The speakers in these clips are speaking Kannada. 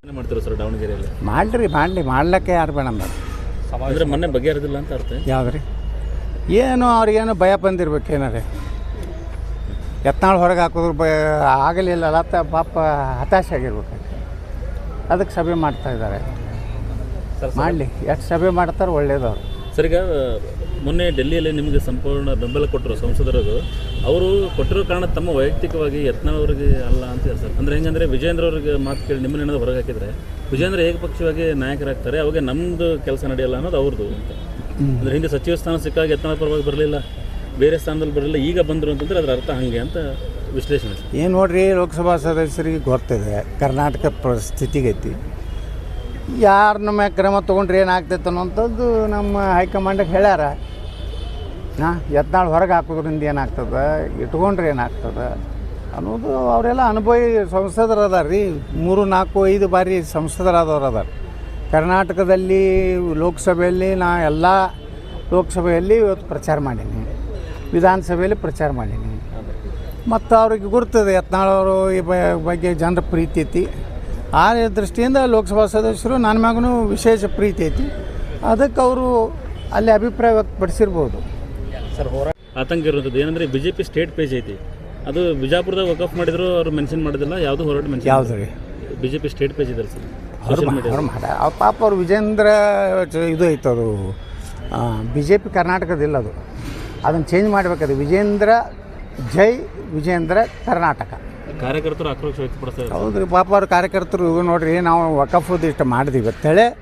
ಏನ್ ಮಾಡ್ತೀರಾ ಸರ್ ದಾವಣಗೆರೆಯಲ್ಲಿ? ಮಾಡ್ರಿ ಮಾಡಲಿ ಮಾಡ್ಲಿಕ್ಕೆ ಯಾರು ಬೇಡ ಮೇಡಮ್ ಅಂದ್ರೆ ಮೊನ್ನೆ ಬಗೆಹರಿದಿಲ್ಲ ಅಂತ ಅರ್ಥ ಯಾವ್ದ್ರಿ? ಏನು ಅವ್ರಿಗೇನು ಭಯ ಬಂದಿರ್ಬೇಕು ಏನಾರೆ. ಎತ್ನಾಳು ಹೊರಗೆ ಹಾಕಿದ್ರು ಭಯ ಆಗಲಿಲ್ಲಲ್ಲ ಅಲ್ಲ ಪಾಪ ಹತಾಶೆ ಆಗಿರ್ಬೇಕು ಅದಕ್ಕೆ ಸಭೆ ಮಾಡ್ತಾ ಇದ್ದಾರೆ. ಮಾಡಲಿ ಎಷ್ಟು ಸಭೆ ಮಾಡ್ತಾರೆ ಒಳ್ಳೇದವ್ರು. ಸರ್ ಈಗ ಮೊನ್ನೆ ಡೆಲ್ಲಿಯಲ್ಲಿ ನಿಮಗೆ ಸಂಪೂರ್ಣ ಬೆಂಬಲ ಕೊಟ್ಟರು ಸಂಸದರದು. ಅವರು ಕೊಟ್ಟಿರೋ ಕಾರಣ ತಮ್ಮ ವೈಯಕ್ತಿಕವಾಗಿ ಯತ್ನವ್ರಿಗೆ ಅಲ್ಲ ಅಂತ ಸರ್ ಅಂದರೆ ಹೆಂಗಂದ್ರೆ ವಿಜೇಂದ್ರ ಅವ್ರಿಗೆ ಮಾತು ಕೇಳಿ ನಿಮ್ಮನ್ನ ಏನಾದ್ರು ಹೊರಗೆ ಹಾಕಿದ್ರೆ ವಿಜೇಂದ್ರ ಏಕಪಕ್ಷವಾಗಿ ನಾಯಕರಾಗ್ತಾರೆ, ಅವಾಗ ನಮ್ಮದು ಕೆಲಸ ನಡೆಯಲ್ಲ ಅನ್ನೋದು ಅವ್ರದ್ದು ಅಂತ. ಅಂದ್ರೆ ಹಿಂದೆ ಸಚಿವ ಸ್ಥಾನ ಸಿಕ್ಕಾಗ ಯತ್ನ ಪರವಾಗಿ ಬರಲಿಲ್ಲ, ಬೇರೆ ಸ್ಥಾನದಲ್ಲಿ ಬರಲಿಲ್ಲ, ಈಗ ಬಂದರು ಅಂತಂದ್ರೆ ಅದರ ಅರ್ಥ ಹಂಗೆ ಅಂತ ವಿಶ್ಲೇಷಣೆ ಏನು ನೋಡ್ರಿ, ಲೋಕಸಭಾ ಸದಸ್ಯರಿಗೆ ಗೊತ್ತಿದೆ, ಕರ್ನಾಟಕ ಪರಿಸ್ಥಿತಿಗೈತಿ. ಯಾರನ್ನ ನಮ್ಮ ಕ್ರಮ ತೊಗೊಂಡ್ರೆ ಏನಾಗ್ತೈತೆ ಅನ್ನೋಂಥದ್ದು ನಮ್ಮ ಹೈಕಮಾಂಡಿಗೆ ಹೇಳ್ಯಾರ. ಹಾಂ ಎತ್ನಾಳು ಹೊರಗೆ ಹಾಕೋದ್ರಿಂದ ಏನಾಗ್ತದೆ? ಇಟ್ಕೊಂಡ್ರೆ ಏನಾಗ್ತದೆ? ಅನ್ನೋದು ಅವರೆಲ್ಲ ಅನುಭವಿ ಸಂಸದರು ಅದಾರ ರೀ ಮೂರು, ನಾಲ್ಕು, ಐದು ಬಾರಿ ಸಂಸದರಾದವ್ರು ಅದಾರ ಕರ್ನಾಟಕದಲ್ಲಿ, ಲೋಕಸಭೆಯಲ್ಲಿ ನಾ ಎಲ್ಲ ಲೋಕಸಭೆಯಲ್ಲಿ ಇವತ್ತು ಪ್ರಚಾರ ಮಾಡೀನಿ. ವಿಧಾನಸಭೆಯಲ್ಲಿ ಪ್ರಚಾರ ಮಾಡೀನಿ. ಮತ್ತು ಅವ್ರಿಗೆ ಗುರ್ತದೆ ಯತ್ನಾಳವರು ಈ ಬಗ್ಗೆ ಜನರ ಪ್ರೀತಿ ಐತಿ. ಆ ದೃಷ್ಟಿಯಿಂದ ಲೋಕಸಭಾ ಸದಸ್ಯರು ನನ್ನ ಮ್ಯಾಗೂ ವಿಶೇಷ ಪ್ರೀತಿ ಐತಿ. ಅದಕ್ಕೆ ಅವರು ಅಲ್ಲಿ ಅಭಿಪ್ರಾಯ ವ್ಯಕ್ತಪಡಿಸಿರ್ಬೋದು. ಸರ್ ಹೋರಾಟ ಆತಂಕ ಇರುವಂಥದ್ದು. ಏನಂದ್ರೆ B J P state page ಐತಿ. ಅದು ಬಿಜಾಪುರದಾಗ ವಕಫ್ ಮಾಡಿದ್ರು ಅವ್ರು ಮೆನ್ಷನ್ ಮಾಡೋದಿಲ್ಲ ಯಾವುದು ಹೋರಾಟ ಮೆನ್ಷನ್ ಯಾವ್ದು ರೀ? B J P state page ಇದೆ ಸರ್. ಅವ್ರು ಮಾ- ಅವ್ರು ಮಾಡ ಅವ್ರ ಪಾಪ ಅವ್ರು ವಿಜೇಂದ್ರ ಚ- ಇದು ಐತೆ ಅದು. ಬಿ ಜೆ ಪಿ ಕರ್ನಾಟಕದಿಲ್ಲ ಅದು. ಅದನ್ನು ಚೇಂಜ್ ಮಾಡಬೇಕದು. ವಿಜೇಂದ್ರ ಜೈ ವಿಜೇಂದ್ರ ಕರ್ನಾಟಕ. ಕಾರ್ಯಕರ್ತರು ಆಕ್ರೋಶ ವ್ಯಕ್ತಪಡಿಸ್ತಾರೆ ಹೌದು ಪಾಪ ಅವ್ರ ಕಾರ್ಯಕರ್ತರು ಇವಾಗ ನೋಡ್ರಿ ನಾವು ವಕಫದ್ದು ಇಷ್ಟು ಮಾಡಿದೀವಿ. ಅಂತೇಳಿ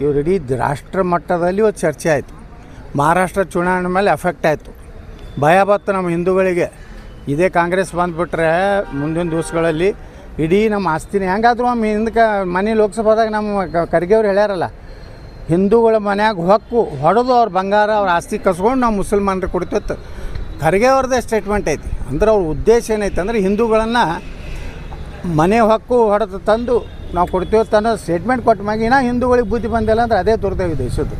ಇವ್ರು ಇಡೀ ರಾಷ್ಟ್ರ ಮಟ್ಟದಲ್ಲಿ ಇವತ್ತು ಚರ್ಚೆ ಆಯಿತು. ಮಹಾರಾಷ್ಟ್ರ ಚುನಾವಣೆ ಮೇಲೆ ಎಫೆಕ್ಟ್ ಆಯಿತು. ಭಯ ಬತ್ತು ನಮ್ಮ ಹಿಂದೂಗಳಿಗೆ. ಇದೇ ಕಾಂಗ್ರೆಸ್ ಬಂದುಬಿಟ್ರೆ ಮುಂದಿನ ದಿವಸಗಳಲ್ಲಿ ಇಡೀ ನಮ್ಮ ಆಸ್ತಿನ. ಹೆಂಗಾದ್ರೂ ಒಮ್ಮೆ ಹಿಂದಕ್ಕೆ ಮನೆ ಲೋಕಸಭಾದಾಗ ನಮ್ಮ ಖರ್ಗೆಯವ್ರು ಹೇಳ್ಯಾರಲ್ಲ, ಹಿಂದೂಗಳ ಮನ್ಯಾಗ ಹೊಕ್ಕು ಹೊಡೆದು ಅವ್ರ ಬಂಗಾರ, ಅವ್ರ ಆಸ್ತಿ ಕಸ್ಕೊಂಡು ನಾವು ಮುಸಲ್ಮಾನರು ಕೊಡ್ತಿತ್ತು. ಖರ್ಗೆ ಅವ್ರದ್ದೇ ಸ್ಟೇಟ್ಮೆಂಟ್ ಐತಿ. ಅಂದ್ರೆ ಅವ್ರ ಉದ್ದೇಶ ಏನೈತೆ ಅಂದರೆ ಹಿಂದೂಗಳನ್ನು ಮನೆ ಹಕ್ಕು ಹೊಡೆದು ತಂದು ನಾವು ಕೊಡ್ತೀವಿ ಅನ್ನೋ ಸ್ಟೇಟ್ಮೆಂಟ್ ಕೊಟ್ಟ ಮ್ಯಾಗಿನ ಹಿಂದೂಗಳಿಗೆ ಬುದ್ಧಿ ಬಂದಿಲ್ಲ ಅಂದರೆ ಅದೇ ದುರ್ದೈವ ದೇಶದ್ದು.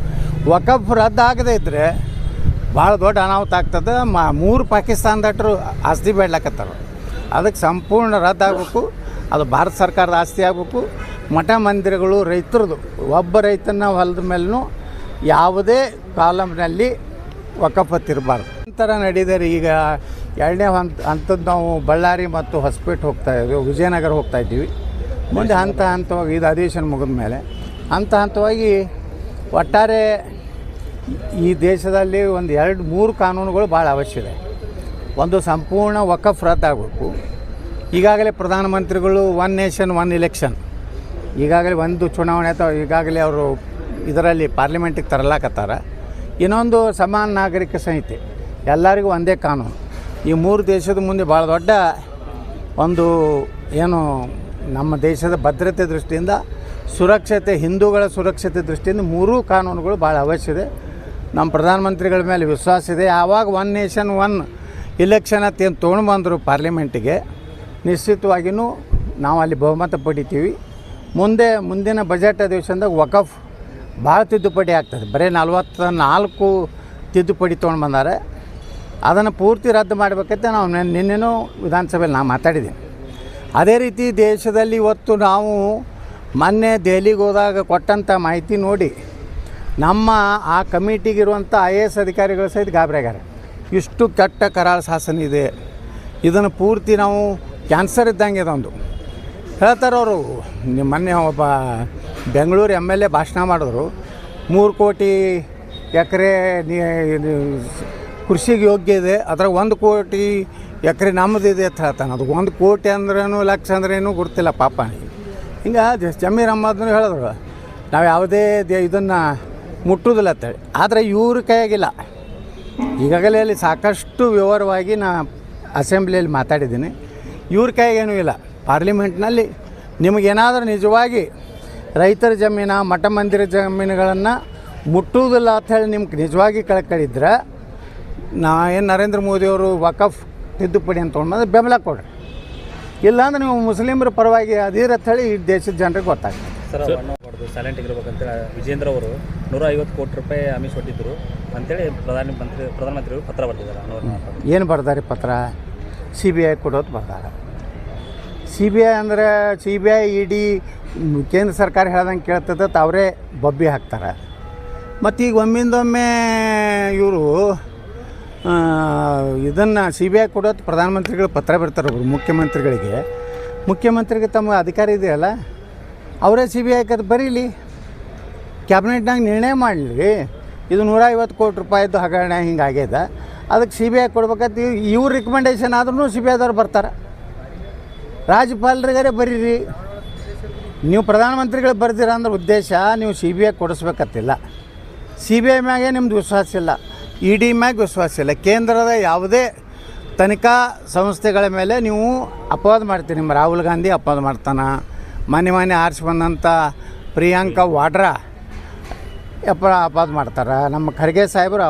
ವಕಫ್ ರದ್ದು ಆಗದೇ ಇದ್ದರೆ ಭಾಳ ದೊಡ್ಡ ಅನಾಹುತ ಆಗ್ತದೆ. ಮ ಮೂರು ಪಾಕಿಸ್ತಾನದಟ್ರು ಆಸ್ತಿ ಬೇಡ್ಲಕತ್ತಾರ. ಅದಕ್ಕೆ ಸಂಪೂರ್ಣ ರದ್ದಾಗಬೇಕು. ಅದು ಭಾರತ ಸರ್ಕಾರದ ಆಸ್ತಿ ಆಗಬೇಕು. ಮಠ ಮಂದಿರಗಳು ರೈತರದು. ಒಬ್ಬ ರೈತನ ಹೊಲದ ಮೇಲೂ ಯಾವುದೇ ಕಾಲಮ್ನಲ್ಲಿ ವಕಫತ್ತಿರಬಾರ್ದು ನಂತರ ನಡೀದರೆ ಈಗ ಎರಡನೇ ಹಂತ ಹಂತದ ನಾವು ಬಳ್ಳಾರಿ ಮತ್ತು ಹೊಸಪೇಟೆ ಹೋಗ್ತಾ ಇದ್ದೀವಿ ವಿಜಯನಗರ ಹೋಗ್ತಾ ಇದ್ದೀವಿ. ಮುಂದೆ ಹಂತ ಹಂತವಾಗಿ ಇದು ಅಧಿವೇಶನ ಮುಗಿದ ಮೇಲೆ ಹಂತ ಹಂತವಾಗಿ ಒಟ್ಟಾರೆ ಈ ದೇಶದಲ್ಲಿ ಒಂದು ಎರಡು ಮೂರು ಕಾನೂನುಗಳು ಭಾಳ ಅವಶ್ಯ ಇದೆ. ಒಂದು ಸಂಪೂರ್ಣ ವಕಫ್ ರದ್ದಾಗಬೇಕು. ಈಗಾಗಲೇ ಪ್ರಧಾನಮಂತ್ರಿಗಳು ಒನ್ ನೇಷನ್, ಒನ್ ಇಲೆಕ್ಷನ್ ಈಗಾಗಲೇ ಒಂದು ಚುನಾವಣೆ ಅಥವಾ ಈಗಾಗಲೇ ಅವರು ಇದರಲ್ಲಿ ಪಾರ್ಲಿಮೆಂಟಿಗೆ ತರಲಾಕತ್ತಾರ. ಇನ್ನೊಂದು ಸಮಾನ ನಾಗರಿಕ ಸಂಹಿತೆ. ಎಲ್ಲರಿಗೂ ಒಂದೇ ಕಾನೂನು. ಈ ಮೂರು ದೇಶದ ಮುಂದೆ ಭಾಳ ದೊಡ್ಡ ಒಂದು ಏನು ನಮ್ಮ ದೇಶದ ಭದ್ರತೆ ದೃಷ್ಟಿಯಿಂದ, ಸುರಕ್ಷತೆ, ಹಿಂದೂಗಳ ಸುರಕ್ಷತೆ ದೃಷ್ಟಿಯಿಂದ ಮೂರೂ ಕಾನೂನುಗಳು ಭಾಳ ಅವಶ್ಯ ಇದೆ. ನಮ್ಮ ಪ್ರಧಾನಮಂತ್ರಿಗಳ ಮೇಲೆ ವಿಶ್ವಾಸ ಇದೆ. ಆವಾಗ ಒನ್ ನೇಷನ್ ಒನ್ ಇಲೆಕ್ಷನ್ ಅಂತ ತೊಗೊಂಡು ಬಂದರು ಪಾರ್ಲಿಮೆಂಟಿಗೆ ನಿಶ್ಚಿತವಾಗಿಯೂ ನಾವು ಅಲ್ಲಿ ಬಹುಮತ ಪಡಿತೀವಿ. ಮುಂದೆ, ಮುಂದಿನ ಬಜೆಟ್ ಅಧಿವೇಶನದಾಗ ವಕಫ್ ಭಾಳ ತಿದ್ದುಪಡಿ ಆಗ್ತದೆ. ಬರೀ ನಲ್ವತ್ತ ನಾಲ್ಕು ತಿದ್ದುಪಡಿ ತೊಗೊಂಡು ಬಂದಾರೆ. ಅದನ್ನು ಪೂರ್ತಿ ರದ್ದು ಮಾಡಬೇಕಂತ ನಾವು ನೆನ್- ನಿನ್ನೆನೂ ವಿಧಾನಸಭೆಯಲ್ಲಿ ನಾನು ಮಾತಾಡಿದ್ದೀನಿ. ಅದೇ ರೀತಿ ದೇಶದಲ್ಲಿ ಇವತ್ತು ನಾವು ಮೊನ್ನೆ ದೆಹಲಿಗೆ ಹೋದಾಗ ಕೊಟ್ಟಂಥ ಮಾಹಿತಿ ನೋಡಿ ನಮ್ಮ ಆ ಕಮಿಟಿಗಿರುವಂಥ ಐ ಎ ಎಸ್ ಅಧಿಕಾರಿಗಳು ಸಹಿತ ಗಾಬರಿಯಾಗಾರೆ ಇಷ್ಟು ಕೆಟ್ಟ ಕರಾಳ ಶಾಸನ ಇದೆ. ಇದನ್ನು ಪೂರ್ತಿ ನಾವು ಕ್ಯಾನ್ಸರ್ ಇದ್ದಂಗೆ ಇದೊಂದು ಹೇಳ್ತಾರೆ ಅವರು ನಿಮ್ಮ ಮೊನ್ನೆ ಒಬ್ಬ ಬೆಂಗಳೂರು ಎಂ ಎಲ್ ಎ ಭಾಷಣ ಮಾಡಿದ್ರು. ಮೂರು ಕೋಟಿ ಎಕರೆ ಕೃಷಿಗೆ ಯೋಗ್ಯ ಇದೆ, ಅದ್ರಾಗ ಒಂದು ಕೋಟಿ ಎಕರೆ ನಮ್ಮದಿದೆ ಅಂತ ಹೇಳ್ತಾನೆ. ಅದು ಒಂದು ಕೋಟಿ ಅಂದ್ರೇನು, ಲಕ್ಷ ಅಂದ್ರೇನು ಗೊತ್ತಿಲ್ಲ ಪಾಪ. ಹಿಂಗೆ ಜಮೀರ್ ಅಹ್ಮದ್ನು ಹೇಳಿದ್ರು, ನಾವು ಯಾವುದೇ ದೇ ಇದನ್ನು ಮುಟ್ಟುವುದಿಲ್ಲ ಅಂತೇಳಿ. ಆದರೆ ಇವ್ರ ಕೈಯಾಗಿಲ್ಲ. ಈಗಾಗಲೇ ಅಲ್ಲಿ ಸಾಕಷ್ಟು ವಿವರವಾಗಿ ನಾ ಅಸೆಂಬ್ಲಿಯಲ್ಲಿ ಮಾತಾಡಿದ್ದೀನಿ. ಇವ್ರ ಕೈಯಾಗೇನೂ ಇಲ್ಲ. ಪಾರ್ಲಿಮೆಂಟ್ನಲ್ಲಿ ನಿಮಗೇನಾದರೂ ನಿಜವಾಗಿ ರೈತರ ಜಮೀನ, ಮಠ ಮಂದಿರ ಜಮೀನುಗಳನ್ನು ಮುಟ್ಟುವುದಿಲ್ಲ ಅಂತ ಹೇಳಿ ನಿಮ್ಗೆ ನಿಜವಾಗಿ ಕಳ್ಕಳಿದ್ರೆ ನಾ ಏನು ನರೇಂದ್ರ ಮೋದಿಯವರು ವಕಫ್ ತಿದ್ದುಪಡಿ ಅಂತ ತೊಗೊಂಡು ಬಂದು ಬೆಂಬಲ ಕೊಡ್ರಿ. ಇಲ್ಲಾಂದ್ರೆ ನೀವು ಮುಸ್ಲಿಮರ ಪರವಾಗಿ ಅದಿರ ಅಂತ ಹೇಳಿ ಈ ದೇಶದ ಜನರಿಗೆ ಗೊತ್ತಾಗ್ತದೆ. ಸರ್ ಮಾಡ್ದು ಸೈಲೆಂಟ್ ಆಗಿರ್ಬೇಕಂತೇಳಿ ವಿಜೇಂದ್ರ ಅವರು ನೂರ ಐವತ್ತು ಕೋಟಿ ರೂಪಾಯಿ ಅಮಿಷ್ ಕೊಟ್ಟಿದ್ದರು ಅಂತೇಳಿ ಪ್ರಧಾನ ಮಂತ್ರಿ ಪ್ರಧಾನಮಂತ್ರಿಗಳು ಪತ್ರ ಬರೆದಿದ್ದಾರೆ ಅನುವರ್ ಏನು ಬರ್ದಾರೆ ಪತ್ರ? ಸಿ ಬಿ ಐ ಕೊಡೋದು ಬರ್ತಾರೆ ಸಿ ಬಿ ಐ ಅಂದರೆ C B I E D ಕೇಂದ್ರ ಸರ್ಕಾರ ಹೇಳ್ದಂಗೆ ಕೇಳ್ತದ ಅವರೇ ಬಬ್ಬಿ ಹಾಕ್ತಾರೆ. ಮತ್ತು ಈಗ ಒಮ್ಮಿಂದೊಮ್ಮೆ ಇವರು ಇದನ್ನು ಸಿ ಬಿ ಐ ಕೊಡೋದು ಪ್ರಧಾನಮಂತ್ರಿಗಳು ಪತ್ರ ಬರ್ತಾರೆ ಒಬ್ಬರು ಮುಖ್ಯಮಂತ್ರಿಗಳಿಗೆ. ಮುಖ್ಯಮಂತ್ರಿಗೆ ತಮ್ಮ ಅಧಿಕಾರ ಇದೆಯಲ್ಲ? ಅವರೇ ಸಿ ಬಿ ಐ ಕದ್ ಬರೀಲಿ. ಕ್ಯಾಬಿನೆಟ್ನಾಗ ನಿರ್ಣಯ ಮಾಡಲಿ. ಇದು ನೂರ ಐವತ್ತು ಕೋಟಿ ರೂಪಾಯಿದ್ದು ಹಗರಣ ಹಿಂಗೆ ಆಗ್ಯದ. ಅದಕ್ಕೆ ಸಿ ಬಿ ಐ ಕೊಡ್ಬೇಕಂತ ಇವ್ರ ರಿಕಮೆಂಡೇಷನ್ ಆದ್ರೂ ಸಿ ಬಿ ಐದವ್ರು ಬರ್ತಾರೆ. ರಾಜ್ಯಪಾಲರಿಗಾರೆ ಬರೀರಿ. ನೀವು ಪ್ರಧಾನಮಂತ್ರಿಗಳು ಬರ್ದಿರ ಅಂದ್ರೆ ಉದ್ದೇಶ ನೀವು ಸಿ ಬಿ ಐ ಕೊಡಿಸ್ಬೇಕತ್ತಿಲ್ಲ ಸಿ ಬಿ ಐ ಮ್ಯಾಗೆ ನಿಮ್ದು ವಿಶ್ವಾಸ ಇಲ್ಲ. ಇ ಡಿ ಮ್ಯಾಗೆ ವಿಶ್ವಾಸ ಇಲ್ಲ. ಕೇಂದ್ರದ ಯಾವುದೇ ತನಿಖಾ ಸಂಸ್ಥೆಗಳ ಮೇಲೆ ನೀವು ಅಪವಾದ ಮಾಡ್ತೀರಿ. ನಿಮ್ಮ ರಾಹುಲ್ ಗಾಂಧಿ ಅಪವಾದ ಮಾಡ್ತಾನೆ. ಮನೆ ಮನೆ ಆರಿಸಿ ಬಂದಂಥ ಪ್ರಿಯಾಂಕಾ ವಾಡ್ರಾ ಅಪ ಆಪಾದನೆ ಮಾಡ್ತಾರೆ. ನಮ್ಮ ಖರ್ಗೆ ಸಾಹೇಬರು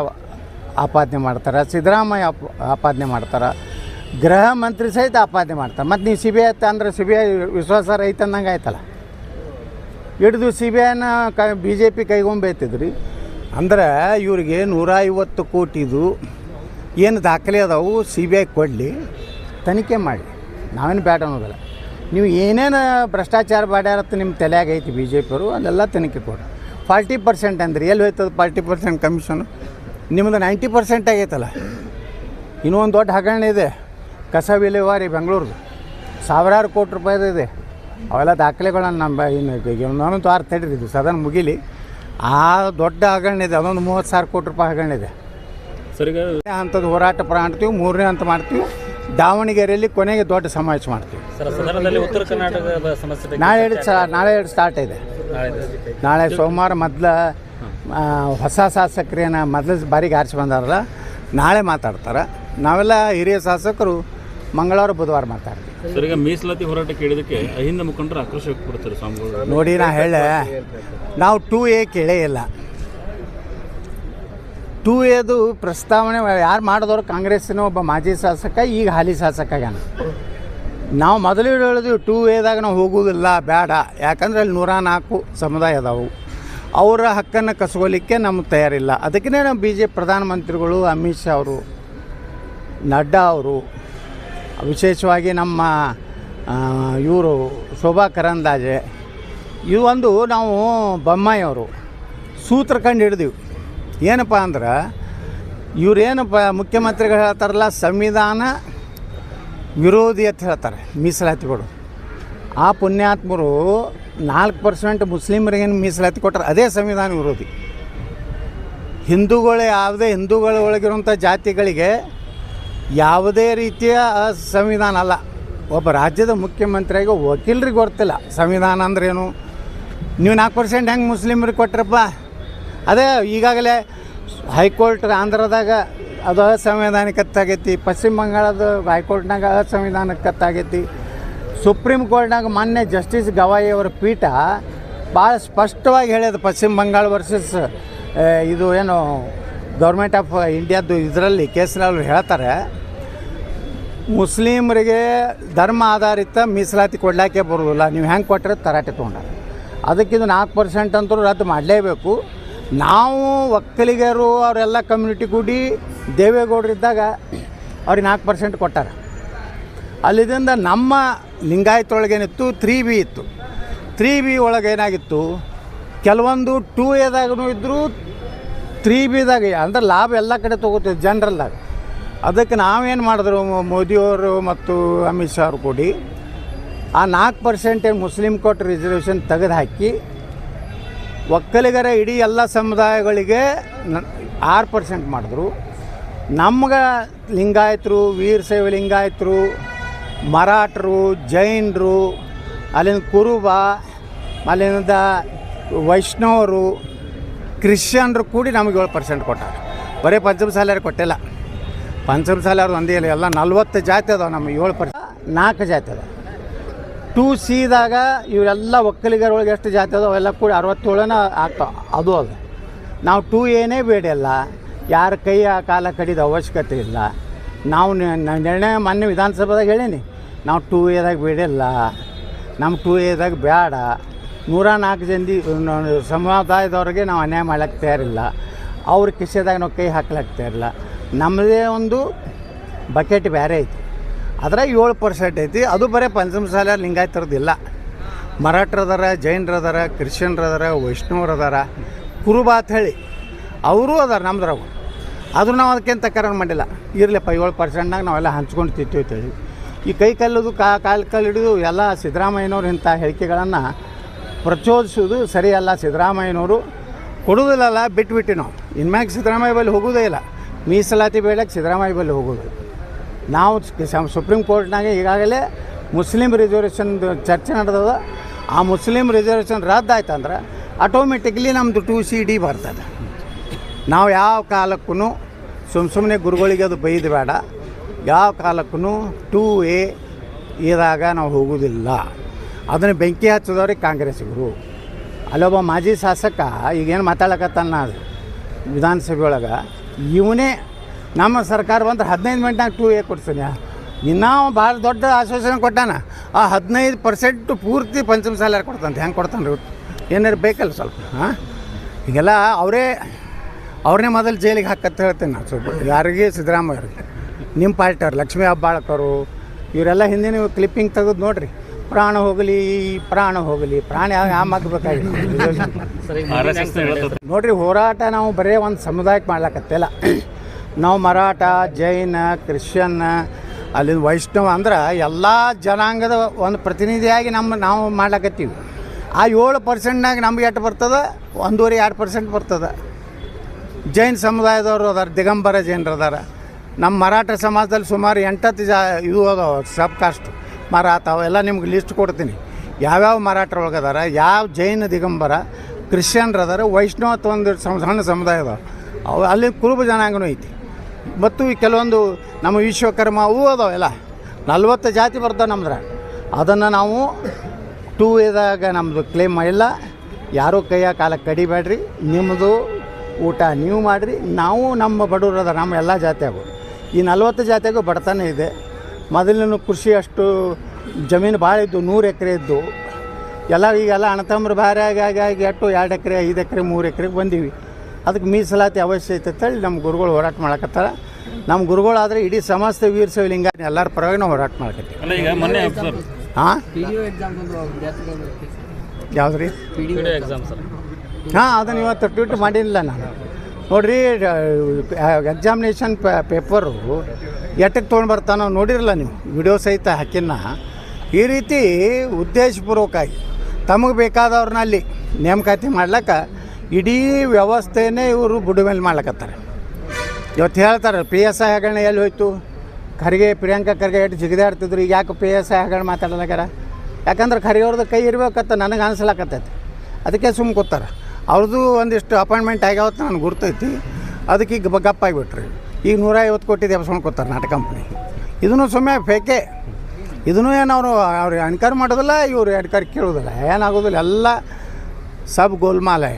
ಆಪಾದನೆ ಮಾಡ್ತಾರೆ. ಸಿದ್ದರಾಮಯ್ಯ ಅಪ್ ಆಪಾದನೆ ಮಾಡ್ತಾರೆ. ಗೃಹ ಮಂತ್ರಿ ಸಹಿತ ಆಪಾದನೆ ಮಾಡ್ತಾರೆ. ಮತ್ತು ನೀವು ಸಿ ಬಿ ಐ ಅಂದ್ರೆ ಸಿ ಬಿ ಐ ವಿಶ್ವಾಸ ರೈತ ಅಂದಂಗೆ ಆಯ್ತಲ್ಲ? ಹಿಡಿದು ಸಿ ಬಿ ಐನ ಕ ಬಿ ಜೆ ಪಿ ಕೈಗೊಂಬೈತಿದ್ರಿ. ಅಂದ್ರೆ ಇವರಿಗೆ ನೂರ ಐವತ್ತು ಕೋಟಿದು ಏನು ದಾಖಲೆ ಅದಾವು? ಸಿ ಬಿ ಐ ಕೊಡಲಿ, ತನಿಖೆ ಮಾಡಿ ನಾವೇನು ಬ್ಯಾಟ್ ಅನ್ನೋದಿಲ್ಲ. ನೀವು ಏನೇನು ಭ್ರಷ್ಟಾಚಾರ ಮಾಡ್ಯಾರತ್ತ ನಿಮ್ಮ ತಲೆಯಾಗ ಐತಿ ಬಿ ಜೆ ಪಿಯವರು ಅದೆಲ್ಲ ತನಿಖೆ ಕೊಡಿ. ಫಾರ್ಟಿ ಪರ್ಸೆಂಟ್ ಅಂದ್ರೆ ಎಲ್ಲಿ ಹೋಯ್ತದ ಫಾರ್ಟಿ ಪರ್ಸೆಂಟ್ ಕಮಿಷನು? ನಿಮ್ಮದು ನೈಂಟಿ ಪರ್ಸೆಂಟ್ ಆಗೈತಲ್ಲ? ಇನ್ನೂ ಒಂದು ದೊಡ್ಡ ಹಗರಣ ಇದೆ. ಕಸ ವಿಲೇವಾರಿ ಬೆಂಗಳೂರ್ದು. ಸಾವಿರಾರು ಕೋಟಿ ರೂಪಾಯಿದು ಇದೆ. ಅವೆಲ್ಲ ದಾಖಲೆಗಳನ್ನು ನಮ್ಮ ಏನು ಒಂದೊಂದು ವಾರ ತಡೀರಿ ಇದು ಸದನ ಮುಗಿಲಿ. ಆ ದೊಡ್ಡ ಹಗರಣ ಇದೆ ಅದೊಂದು ಮೂವತ್ತು ಸಾವಿರ ಕೋಟಿ ರೂಪಾಯಿ ಹಗರಣ ಇದೆ. ಸರಿ ಹಂತದ ಅಂಥದ್ದು ಹೋರಾಟ ಪ್ರಾಣ್ತೀವಿ ಮೂರನೇ ಹಂತ ಮಾಡ್ತೀವಿ. ದಾವಣಗೆರೆಯಲ್ಲಿ ಕೊನೆಗೆ ದೊಡ್ಡ ಸಮಾವೇಶ ಮಾಡ್ತೀವಿ. ಸರ್ ಸದನದಲ್ಲಿ ಉತ್ತರ ಕರ್ನಾಟಕದ ಸಮಸ್ಯೆ ಬಗ್ಗೆ ನಾಳೆ ಎರಡು ಸ ನಾಳೆ ಎರಡು ಸ್ಟಾರ್ಟ್ ಇದೆ. ನಾಳೆ ನಾಳೆ ಸೋಮವಾರ ಮೊದಲ ಹೊಸ ಶಾಸಕರೇನ ಮೊದಲ ಬಾರಿಗೆ ಆರಿಸಿ ಬಂದಾರಲ್ಲ ನಾಳೆ ಮಾತಾಡ್ತಾರೆ. ನಾವೆಲ್ಲ ಹಿರಿಯ ಶಾಸಕರು ಮಂಗಳವಾರ ಬುಧವಾರ ಮಾತಾಡ್ತೀವಿ. ಸರ್ ಈಗ ಮೀಸಲಾತಿ ಹೋರಾಟ ಕೇಳಿದಕ್ಕೆ ಅಹಿಂದ ಮುಖಂಡರು ಆಕ್ರೋಶ ವ್ಯಕ್ತಪಡ್ತಾರೆ ಸ್ವಾಮಿಗಳು. ನೋಡಿ ನಾ ಹೇಳ ನಾವು ಟೂ ಎ ಕೇಳೇ ಇಲ್ಲ. ಟೂ ಎದು ಪ್ರಸ್ತಾವನೆ ಯಾರು ಮಾಡಿದವರು ಕಾಂಗ್ರೆಸ್ಸಿನ ಒಬ್ಬ ಮಾಜಿ ಶಾಸಕ, ಈಗ ಹಾಲಿ ಶಾಸಕ ಆಗ್ಯಾನ. ನಾವು ಮೊದಲು ಹೇಳಿದ್ವಿ ಟೂ ಎದಾಗ ನಾವು ಹೋಗುವುದಿಲ್ಲ ಬೇಡ ಯಾಕಂದ್ರೆ ಅಲ್ಲಿ ನೂರ ನಾಲ್ಕು ಸಮುದಾಯ ಅದಾವು. ಅವರ ಹಕ್ಕನ್ನು ಕಸ್ಕೊಲಿಕ್ಕೆ ನಮ್ಗೆ ತಯಾರಿಲ್ಲ. ಅದಕ್ಕೇ ನಾವು ಬಿ ಜೆ ಪ್ರಧಾನಮಂತ್ರಿಗಳು, ಅಮಿತ್ ಶಾ ಅವರು, ನಡ್ಡಾ ಅವರು, ವಿಶೇಷವಾಗಿ ನಮ್ಮ ಇವರು ಶೋಭಾ ಕರಂದಾಜೆ ಇವೊಂದು ನಾವು ಬೊಮ್ಮಾಯಿ ಅವರು, ಸೂತ್ರ ಕಂಡು ಹಿಡಿದೀವಿ. ಏನಪ್ಪ ಅಂದ್ರೆ, ಇವ್ರೇನಪ್ಪ ಮುಖ್ಯಮಂತ್ರಿಗಳು ಹೇಳ್ತಾರಲ್ಲ, ಸಂವಿಧಾನ ವಿರೋಧಿ ಅಂತ ಹೇಳ್ತಾರೆ, ಮೀಸಲಾತಿಗಳು. ಆ ಪುಣ್ಯಾತ್ಮರು ನಾಲ್ಕು ಪರ್ಸೆಂಟ್ ಮುಸ್ಲಿಮರಿಗೇನು ಮೀಸಲಾತಿ ಕೊಟ್ಟರೆ ಅದೇ ಸಂವಿಧಾನ ವಿರೋಧಿ. ಹಿಂದೂಗಳು ಯಾವುದೇ ಹಿಂದೂಗಳ ಒಳಗಿರುವಂಥ ಜಾತಿಗಳಿಗೆ ಯಾವುದೇ ರೀತಿಯ ಸಂವಿಧಾನ ಅಲ್ಲ. ಒಬ್ಬ ರಾಜ್ಯದ ಮುಖ್ಯಮಂತ್ರಿಯಾಗಿ ವಕೀಲರಿಗೆ ಗೊತ್ತಿಲ್ಲ, ಸಂವಿಧಾನ ಅಂದ್ರೇನು? ನೀವು ನಾಲ್ಕು ಪರ್ಸೆಂಟ್ ಹೆಂಗೆ ಮುಸ್ಲಿಮರಿಗೆ ಕೊಟ್ರಪ್ಪ? ಅದೇ ಈಗಾಗಲೇ ಹೈಕೋರ್ಟ್ ಆಂಧ್ರದಾಗ ಅದು ಅಸಂವಿಧಾನಿಕತ್ತಾಗೈತಿ, ಪಶ್ಚಿಮ ಬಂಗಾಳದ ಹೈಕೋರ್ಟ್ನಾಗ ಅಸಂವಿಧಾನಿಕತ್ತಾಗೈತಿ. ಸುಪ್ರೀಂ ಕೋರ್ಟ್ನಾಗ ಮೊನ್ನೆ ಜಸ್ಟಿಸ್ ಗವಾಯಿ ಅವರ ಪೀಠ ಭಾಳ ಸ್ಪಷ್ಟವಾಗಿ ಹೇಳ್ಯದ ಪಶ್ಚಿಮ ಬಂಗಾಳ ವರ್ಸಸ್ ಇದು ಏನು ಗೌರ್ಮೆಂಟ್ ಆಫ್ ಇಂಡಿಯಾದ್ದು ಇದರಲ್ಲಿ ಕೇಸಿನಲ್ಲಿ ಹೇಳ್ತಾರೆ, ಮುಸ್ಲಿಮರಿಗೆ ಧರ್ಮ ಆಧಾರಿತ ಮೀಸಲಾತಿ ಕೊಡ್ಲಾಕೆ ಬರೋದಿಲ್ಲ ನೀವು ಹೆಂಗೆ ಕೊಟ್ಟರೆ ತರಾಟೆ ತೊಗೊಂಡ್ರೆ. ಅದಕ್ಕಿದು ನಾಲ್ಕು ಪರ್ಸೆಂಟ್ ಅಂತೂ ರದ್ದು ಮಾಡಲೇಬೇಕು. ನಾವು ಒಕ್ಕಲಿಗರು, ಅವರೆಲ್ಲ ಕಮ್ಯುನಿಟಿ ಕೂಡಿ ದೇವೇಗೌಡರಿದ್ದಾಗ ಅವ್ರಿಗೆ ನಾಲ್ಕು ಪರ್ಸೆಂಟ್ ಕೊಟ್ಟಾರ. ಅಲ್ಲಿದಿಂದ ನಮ್ಮ ಲಿಂಗಾಯತೊಳಗೇನಿತ್ತು ತ್ರೀ ಬಿ ಇತ್ತು. ತ್ರೀ ಬಿ ಒಳಗೆ ಏನಾಗಿತ್ತು? ಕೆಲವೊಂದು ಟೂ ಎದಾಗೂ ಇದ್ದರು ತ್ರೀ ಬಿದಾಗ ಅಂದ್ರೆ ಲಾಭ ಎಲ್ಲ ಕಡೆ ತೊಗೋತೀವಿ ಜನರಲ್ದಾಗ ಅದಕ್ಕೆ ನಾವೇನು ಮಾಡಿದ್ರು ಮೋದಿಯವರು ಮತ್ತು ಅಮಿತ್ ಶಾ ಅವರು ಕೂಡಿ ಆ ನಾಲ್ಕು ಪರ್ಸೆಂಟ್ ಏನು ಮುಸ್ಲಿಂ ಕೋರ್ಟ್ ರಿಸರ್ವೇಷನ್ ತೆಗೆದು ಹಾಕಿ ಒಕ್ಕಲಿಗರ ಇಡೀ ಎಲ್ಲ ಸಮುದಾಯಗಳಿಗೆ ಆರು ಪರ್ಸೆಂಟ್ ಮಾಡಿದ್ರು. ನಮ್ಗೆ ಲಿಂಗಾಯತರು ವೀರಶೈವ ಲಿಂಗಾಯತರು, ಮರಾಠರು, ಜೈನರು, ಅಲ್ಲಿನ ಕುರುಬ, ಅಲ್ಲಿಂದ ವೈಷ್ಣವರು, ಕ್ರಿಶ್ಚಿಯನ್ರು ಕೂಡಿ ನಮಗೆ ಏಳು ಪರ್ಸೆಂಟ್ ಕೊಟ್ಟಾರ. ಬರೀ ಪಂಚಮಸಾಲಿಯರು ಕೊಟ್ಟಿಲ್ಲ. ಪಂಚಮಸಾಲಿಯವ್ರು ಒಂದೇ ಇಲ್ಲ, ಎಲ್ಲ ನಲ್ವತ್ತು ಜಾತಿ ಅದಾವೆ ನಮ್ಗೆ ಏಳು ಪರ್ಸೆಂಟ್ ನಾಲ್ಕು ಜಾತಿ ಅದಾವೆ. ಟೂ ಸಿದಾಗ ಇವರೆಲ್ಲ ಒಕ್ಕಲಿಗರೊಳಗೆ ಎಷ್ಟು ಜಾತಿ ಅದಾವೆಲ್ಲ ಅವೆಲ್ಲ ಕೂಡಿ ಅರವತ್ತೇಳನ ಆಗ್ತಾವೆ ಅದು ಅದು. ನಾವು ಟೂ ಏನೇ ಬೇಡಿಲ್ಲ. ಯಾರ ಕೈಯ ಕಾಲ ಕಡಿದ ಅವಶ್ಯಕತೆ ಇಲ್ಲ. ನಾವು ನಿರ್ಣಯ ಮೊನ್ನೆ ವಿಧಾನಸಭಾದಾಗ ಹೇಳೀನಿ. ನಾವು ಟೂ ಎದಾಗ ಬೇಡಿಲ್ಲ. ನಮ್ಮ ಟೂ ಎದಾಗ ಬೇಡ ನೂರ ನಾಲ್ಕು ಜನದಿ ಸಮುದಾಯದವ್ರಿಗೆ ನಾವು ಅನ್ಯಾಯ ಮಾಡಕ್ಕೆ ತಯಾರಿಲ್ಲ. ಅವ್ರ ಕಿಸೆದಾಗ ನಾವು ಕೈ ಹಾಕ್ಲಕ್ಕೆ ತಯಾರಿಲ್ಲ. ನಮ್ಮದೇ ಒಂದು ಬಕೆಟ್ ಬೇರೆ ಐತಿ. ಅದ್ರಾಗ ಏಳು ಪರ್ಸೆಂಟ್ ಐತಿ. ಅದು ಬರೀ ಪಂಚಮಸಾಲ ಲಿಂಗಾಯತರದಿಲ್ಲ. ಮರಾಠರದಾರ, ಜೈನರದಾರ, ಕ್ರಿಶ್ಚಿಯನ್ರದಾರ, ವೈಷ್ಣವರದಾರ, ಕುರುಬ ಅಂತ ಹೇಳಿ ಅವರು ಅದಾರ ನಮ್ದ್ರಾಗ. ಅದು ನಾವು ಅದಕ್ಕೇನು ತಕರಾರು ಮಾಡಿಲ್ಲ. ಇರಲಿಪ್ಪ ಏಳು ಪರ್ಸೆಂಟ್ನಾಗ ನಾವೆಲ್ಲ ಹಂಚ್ಕೊಂಡು ತಿಂತೀವಿ ಈ ಕೈ ಕಲ್ಲದು, ಕಾ, ಕಾಲು ಕಲ್ಲು ಹಿಡಿದು ಎಲ್ಲ ಸಿದ್ದರಾಮಯ್ಯನವ್ರು ಇಂಥ ಹೇಳಿಕೆಗಳನ್ನು ಪ್ರಚೋದಿಸೋದು ಸರಿಯಲ್ಲ ಸಿದ್ದರಾಮಯ್ಯನವರು. ಕೊಡೋದಿಲ್ಲಲ್ಲ, ಬಿಟ್ಬಿಟ್ಟು ನಾವು. ಇನ್ಮ್ಯಾಗ ಸಿದ್ದರಾಮಯ್ಯ ಬಳಿ ಹೋಗೋದೇ ಇಲ್ಲ. ಮೀಸಲಾತಿ ಬೇಡಕ್ಕೆ ಸಿದ್ದರಾಮಯ್ಯ ಬಳಿ ಹೋಗೋದು. ನಾವು ಸುಪ್ರೀಂ ಕೋರ್ಟ್ನಾಗೆ ಈಗಾಗಲೇ ಮುಸ್ಲಿಂ ರಿಸರ್ವೇಷನ್ ಚರ್ಚೆ ನಡೆದದ. ಆ ಮುಸ್ಲಿಂ ರಿಸರ್ವೇಷನ್ ರದ್ದಾಯ್ತಂದ್ರೆ ಆಟೋಮೆಟಿಕ್ಲಿ ನಮ್ಮದು ಟು ಸಿ ಡಿ ಬರ್ತದೆ. ನಾವು ಯಾವ ಕಾಲಕ್ಕೂ ಸುಮ್ ಸುಮ್ಮನೆ ಗುರುಗಳಿಗೆ ಅದು ಬೈದು ಬೇಡ. ಯಾವ ಕಾಲಕ್ಕೂ ಟೂ ಎ ಇದಾಗ ನಾವು ಹೋಗೋದಿಲ್ಲ. ಅದನ್ನು ಬೆಂಕಿ ಹಚ್ಚಿದವ್ರಿಗೆ ಕಾಂಗ್ರೆಸ್ಸಿಗರು ಅಲ್ಲೊಬ್ಬ ಮಾಜಿ ಶಾಸಕ ಈಗೇನು ಮಾತಾಡಕತ್ತಾನ ಅದು ಒಳಗೆ, ಇವನೇ ನಮ್ಮ ಸರ್ಕಾರ ಬಂದ್ರೆ ಹದಿನೈದು ಮಿನಿಟ್ನಾಗ ಟೂ ಎ ಕೊಡ್ಸೀನಿ ಇನ್ನೂ ಭಾಳ ದೊಡ್ಡ ಆಶ್ವಾಸನೆ ಕೊಟ್ಟಾನ. ಆ ಹದಿನೈದು ಪರ್ಸೆಂಟ್ ಪೂರ್ತಿ ಪಂಚಮ ಸಾಲ ಕೊಡ್ತಾನೆ ಹೆಂಗೆ ಕೊಡ್ತಾನೆ ರೀ ಏನಾರು ಬೇಕಲ್ಲ ಸ್ವಲ್ಪ ಹಾಂ? ಈಗೆಲ್ಲ ಅವರೇ ಅವ್ರನ್ನೇ ಮೊದಲು ಜೈಲಿಗೆ ಹಾಕತ್ತ ಹೇಳ್ತೀನಿ ನಾನು ಸ್ವಲ್ಪ. ಯಾರಿಗೆ ಸಿದ್ದರಾಮಯ್ಯವ್ರಿಗೆ ನಿಮ್ಮ ಪಾರ್ಟಿಯವ್ರು ಲಕ್ಷ್ಮೀ ಹಬ್ಬಾಳಕ್ಕವರು ಇವರೆಲ್ಲ ಹಿಂದಿನ ಕ್ಲಿಪ್ಪಿಂಗ್ ತೆಗೆದು ನೋಡಿರಿ. ಪ್ರಾಣ ಹೋಗಲಿ ಪ್ರಾಣ ಹೋಗಲಿ ಪ್ರಾಣ ಯಾವ ಯಾವ ಎಸ್ ನೋಡ್ರಿ ಹೋರಾಟ ನಾವು ಬರೀ ಒಂದು ಸಮುದಾಯಕ್ಕೆ ಮಾಡ್ಲಕತ್ತಿಲ್ಲ. ನಾವು ಮರಾಠ, ಜೈನ, ಕ್ರಿಶ್ಚಿಯನ್, ಅಲ್ಲಿನ ವೈಷ್ಣವ ಅಂದ್ರೆ ಎಲ್ಲ ಜನಾಂಗದ ಒಂದು ಪ್ರತಿನಿಧಿಯಾಗಿ ನಮ್ಮ ನಾವು ಮಾಡ್ಲಕತ್ತೀವಿ. ಆ ಏಳು ಪರ್ಸೆಂಟ್ನಾಗ ನಮ್ಗೆ ಎಷ್ಟು ಬರ್ತದೆ? ಒಂದೂವರೆ, ಎರಡು ಪರ್ಸೆಂಟ್ ಬರ್ತದೆ. ಜೈನ ಸಮುದಾಯದವರು ಅದಾರ, ದಿಗಂಬರ ಜೈನರು ಅದಾರ. ನಮ್ಮ ಮರಾಠ ಸಮಾಜದಲ್ಲಿ ಸುಮಾರು ಎಂಟತ್ತು ಜಾ ಇದು ಅದಾವ ಸಬ್ ಕಾಸ್ಟ್ ಮರಾಠ ಅವೆಲ್ಲ ನಿಮ್ಗೆ ಲಿಸ್ಟ್ ಕೊಡ್ತೀನಿ. ಯಾವ್ಯಾವ ಮರಾಠರ ಒಳಗೆ ಅದಾರ, ಯಾವ ಜೈನ, ದಿಗಂಬರ, ಕ್ರಿಶ್ಚಿಯನ್ರು ಅದಾರ, ವೈಷ್ಣವ ಅಂತ ಒಂದು ಸಣ್ಣ ಸಮುದಾಯ ಅದಾವ. ಅವು ಅಲ್ಲಿ ಕುರುಬ ಜನಾಂಗನೂ ಐತಿ. ಮತ್ತು ಕೆಲವೊಂದು ನಮ್ಮ ವಿಶ್ವಕರ್ಮ ಅವು ಅದಾವೆಲ್ಲ ನಲ್ವತ್ತು ಜಾತಿ ಬರ್ತಾವೆ ನಮ್ದ್ರ. ಅದನ್ನು ನಾವು ಟೂ ಇದಾಗ ನಮ್ಮದು ಕ್ಲೇಮ್ ಮಾಡಿಲ್ಲ. ಯಾರೂ ಕೈಯ ಕಾಲ ಕಡಿಬೇಡ್ರಿ. ನಿಮ್ಮದು ಊಟ ನೀವು ಮಾಡಿರಿ. ನಾವು ನಮ್ಮ ಬಡವರು ಅದ ನಮ್ಮ ಎಲ್ಲ ಜಾತಿಯಾಗು. ಈ ನಲ್ವತ್ತು ಜಾತಿಯಾಗೂ ಬಡತನ ಇದೆ. ಮೊದಲಿನ ಕೃಷಿ ಅಷ್ಟು ಜಮೀನು ಭಾಳ ಇದ್ದು, ನೂರು ಎಕರೆ ಇದ್ದು, ಎಲ್ಲ ಈಗೆಲ್ಲ ಅಣತಮ್ರ ಭಾರಿ ಆಗಿ ಆಗಿ ಆಗಿ ಎಟ್ಟು ಎರಡು ಎಕರೆ, ಐದು ಎಕರೆ, ಮೂರು ಎಕರೆಗೆ ಬಂದೀವಿ. ಅದಕ್ಕೆ ಮೀಸಲಾತಿ ಅವಶ್ಯ ಐತೆ ಅಂತೇಳಿ ನಮ್ಮ ಗುರುಗಳು ಹೋರಾಟ ಮಾಡಕತ್ತಾರ. ನಮ್ಮ ಗುರುಗಳಾದರೆ ಇಡೀ ಸಮಸ್ತ ವೀರ ಶಿವಲಿಂಗ ಎಲ್ಲರ ಪರವಾಗಿ ನಾವು ಹೋರಾಟ ಮಾಡಕತ್ತಿ ಅಲ್ಲ ಈಗ ಮೊನ್ನೆ ಸರ್ ಹಾಂ ಯಾವ್ದು ರೀ ವಿಡಿಯೋ ಎಕ್ಸಾಮ್ ಸರ್ ಹಾಂ ಅದನ್ನು ಇವತ್ತು ಟ್ವೀಟ್ ಮಾಡಿಲ್ಲ ನಾನು. ನೋಡ್ರಿ ಎಕ್ಸಾಮಿನೇಷನ್ ಪೇಪರು ಎಟ್ಟಕ್ಕೆ ತೊಗೊಂಡು ಬರ್ತಾನೋ ನೋಡಿರಲ್ಲ ನೀವು ವಿಡಿಯೋ ಸಹಿತ ಹಾಕಿನ್ನ. ಈ ರೀತಿ ಉದ್ದೇಶಪೂರ್ವಕವಾಗಿ ತಮಗೆ ಬೇಕಾದವ್ರನ್ನ ಅಲ್ಲಿ ನೇಮಕಾತಿ ಮಾಡ್ಲಕ್ಕ ಇಡೀ ವ್ಯವಸ್ಥೆನೇ ಇವರು ಬುಡ ಮೇಲೆ ಮಾಡ್ಲಕತ್ತಾರೆ. ಇವತ್ತು ಹೇಳ್ತಾರೆ ಪಿ ಎಸ್ ಐ ಹಗರಣ ಎಲ್ಲಿ ಹೋಯ್ತು? ಖರ್ಗೆ, ಪ್ರಿಯಾಂಕಾ ಖರ್ಗೆ ಎಷ್ಟು ಜಿಗಿದಾಡ್ತಿದ್ರು? ಈಗ ಯಾಕೆ ಪಿ ಎಸ್ ಐ ಹಗರಣ ಮಾತಾಡಲಾಗ್ಯಾರ ಯಾಕಂದ್ರೆ ಖರ್ಗೆ ಅವ್ರದ್ದು ಕೈ ಇರ್ಬೇಕತ್ತ ನನಗೆ ಅನಿಸ್ಲಾಕತ್ತೈತಿ. ಅದಕ್ಕೆ ಸುಮ್ಮ ಕೂತಾರ. ಅವ್ರದ್ದು ಒಂದಿಷ್ಟು ಅಪಾಯಿಂಟ್ಮೆಂಟ್ ಆಗ್ಯಾವತ್ತು ನನಗೆ ಗುರ್ತೈತಿ. ಅದಕ್ಕೆ ಈಗ ಗಪ್ಪಾಗಿಬಿಟ್ರಿ ಈಗ ನೂರ ಐವತ್ತು ಕೋಟಿ ದೇವಸ್ಕೊಂಡು ಕೂತಾರೆ ನಾಟಕ ಕಂಪ್ನಿ ಇದನ್ನು ಸುಮ್ಮನೆ ಫೇಕೆ ಇದನ್ನು ಏನು ಅವರು, ಅವ್ರು ಅಣ್ಕಾರ ಮಾಡೋದಿಲ್ಲ, ಇವರು ಅನ್ಕರ್ ಕೇಳೋದಿಲ್ಲ. ಏನಾಗೋದಿಲ್ಲ. ಎಲ್ಲ ಸಬ್ ಗೋಲ್ಮಾಲೆ